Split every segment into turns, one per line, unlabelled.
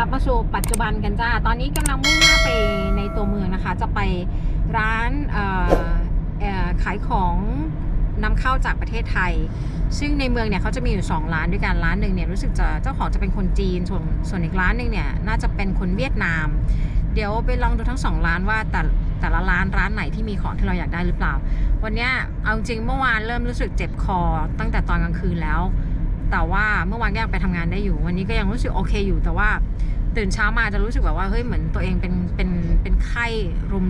ลับมาสู่ปัจจุบันกันจ้า ตอนนี้กำลังมุ่งหน้าไปในตัวเมืองนะคะ จะไปร้านขายของนำเข้าจากประเทศไทย ซึ่งในเมืองเนี่ยเขาจะมีอยู่ 2 ร้านด้วยกัน ร้านหนึ่งเนี่ยรู้สึกจะเจ้าของจะเป็นคนจีน ส่วนส่วนอีกร้านหนึ่งเนี่ยน่าจะเป็นคนเวียดนาม เดี๋ยวไปลองดูทั้งสองร้านว่าแต่แต่ละร้านร้านไหนที่มีของที่เราอยากได้หรือเปล่า วันนี้เอาจริงเมื่อวานเริ่มรู้สึกเจ็บคอตั้งแต่ตอนกลางคืนแล้ว แต่ว่าเมื่อวานก็ยังไปทำงานได้อยู่ วันนี้ก็ยังรู้สึกโอเคอยู่ แต่ว่าตื่นเช้ามาจะรู้สึกแบบว่าเฮ้ยเหมือนตัวเองเป็นเป็นเป็นไข้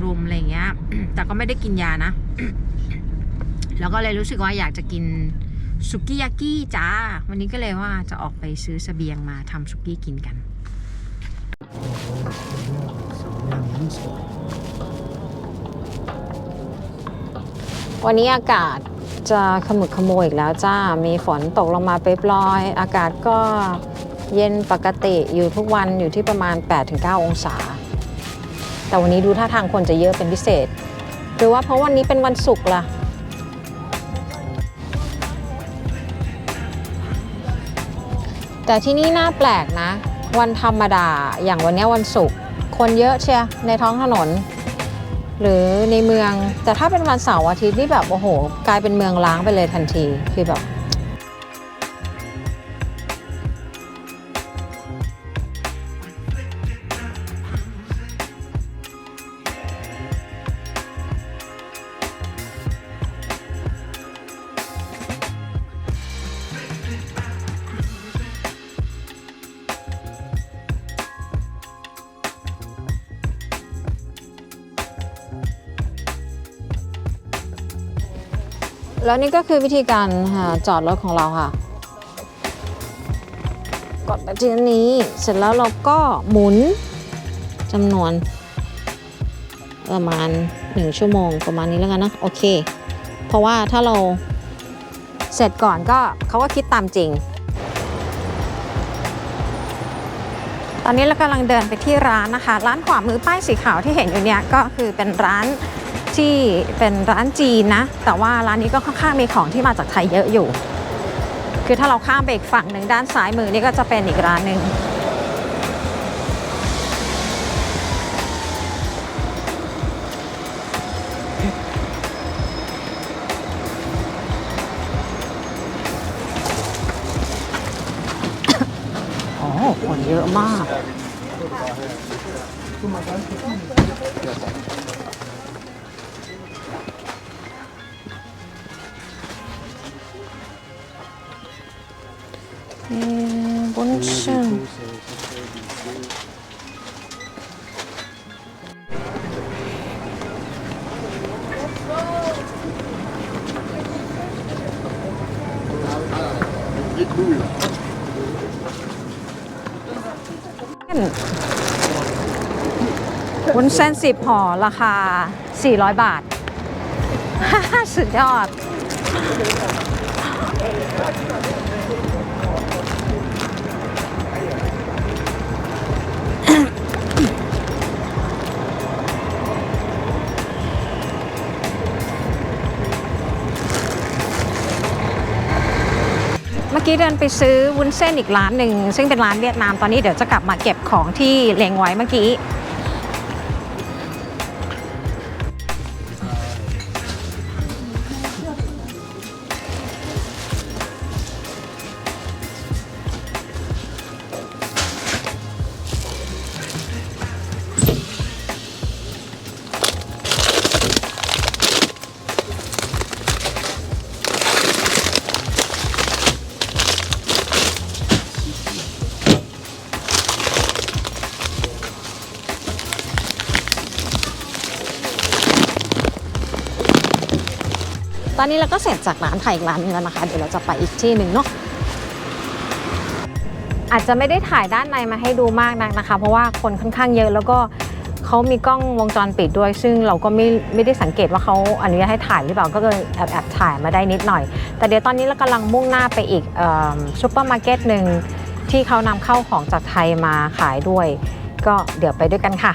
รุมๆอะไรเงี้ย แต่ก็ไม่ได้กินยานะ แล้วก็เลยรู้สึกว่าอยากจะกินสุกี้ยากิจ้า วันนี้ก็เลยว่าจะออกไปซื้อเสบียงมาทำสุกี้กินกันวันนี้อากาศ จะขมุกขโมยอีกแล้วจ้า มีฝนตกลงมาเปรยอากาศก็เย็นปกติอยู่ทุกวันอยู่ที่ประมาณ 8-9 องศา แต่วันนี้ดูท่าทางคนจะเยอะเป็นพิเศษ หรือว่าเพราะวันนี้เป็นวันศุกร์ล่ะ แต่ที่นี่น่าแปลกนะ วันธรรมดา อย่างวันนี้วันศุกร์คนเยอะเชียในท้องถนน หรือในเมืองแต่ถ้าเป็นวันเสาร์อาทิตย์นี่แบบโอ้โห กลายเป็นเมืองล้างไปเลยทันทีคือแบบ แล้วนี่ก็คือวิธีการอ่าจอดรถของเราค่ะ กดไปที่นี้เสร็จแล้วเราก็หมุนจำนวน ประมาณ 1 ชั่วโมงประมาณนี้แล้วกันนะ โอเค เพราะว่าถ้าเราเสร็จก่อนก็เขาก็คิดตามจริง ตอนนี้เรากำลังเดินไปที่ร้านนะคะ ร้านขวามือป้ายสีขาวที่เห็นอยู่เนี่ยก็คือเป็นร้าน ที่เป็นร้านจีนนะ แต่ว่าร้านนี้ก็ค่อนข้างมีของที่มาจากไทยเยอะอยู่ คือถ้าเราข้ามไปอีกฝั่งหนึ่งด้านซ้ายมือนี่ก็จะเป็นอีกร้านหนึ่งโอ้คนเยอะมาก อวุ้นเส้นวุ้นเส้นสิบห่อราคา 400 บาท สุดยอด มื่อกี้เดินไปซื้อวุ้นเส้นอีกร้านหนึ่งซึ่งเป็นร้านเวียดนามตอนนี้เดี๋ยวจะกลับมาเก็บของที่เลงไว้เมื่อกี้ ตอนนี้เราก็เสร็จจากร้านไทยอีกร้านนึงแล้วนะคะ เดี๋ยวเราจะไปอีกที่หนึ่งเนาะอาจจะไม่ได้ถ่ายด้านในมาให้ดูมากนักนะคะ เพราะว่าคนค่อนข้างเยอะแล้วก็เขามีกล้องวงจรปิดด้วย ซึ่งเราก็ไม่ไม่ได้สังเกตว่าเขาอนุญาตให้ถ่ายหรือเปล่าก็เลยแอบแอบถ่ายมาได้นิดหน่อย แต่เดี๋ยวตอนนี้เรากำลังมุ่งหน้าไปอีกซูเปอร์มาร์เก็ตหนึ่งที่เขานำเข้าของจากไทยมาขายด้วย ก็เดี๋ยวไปด้วยกันค่ะ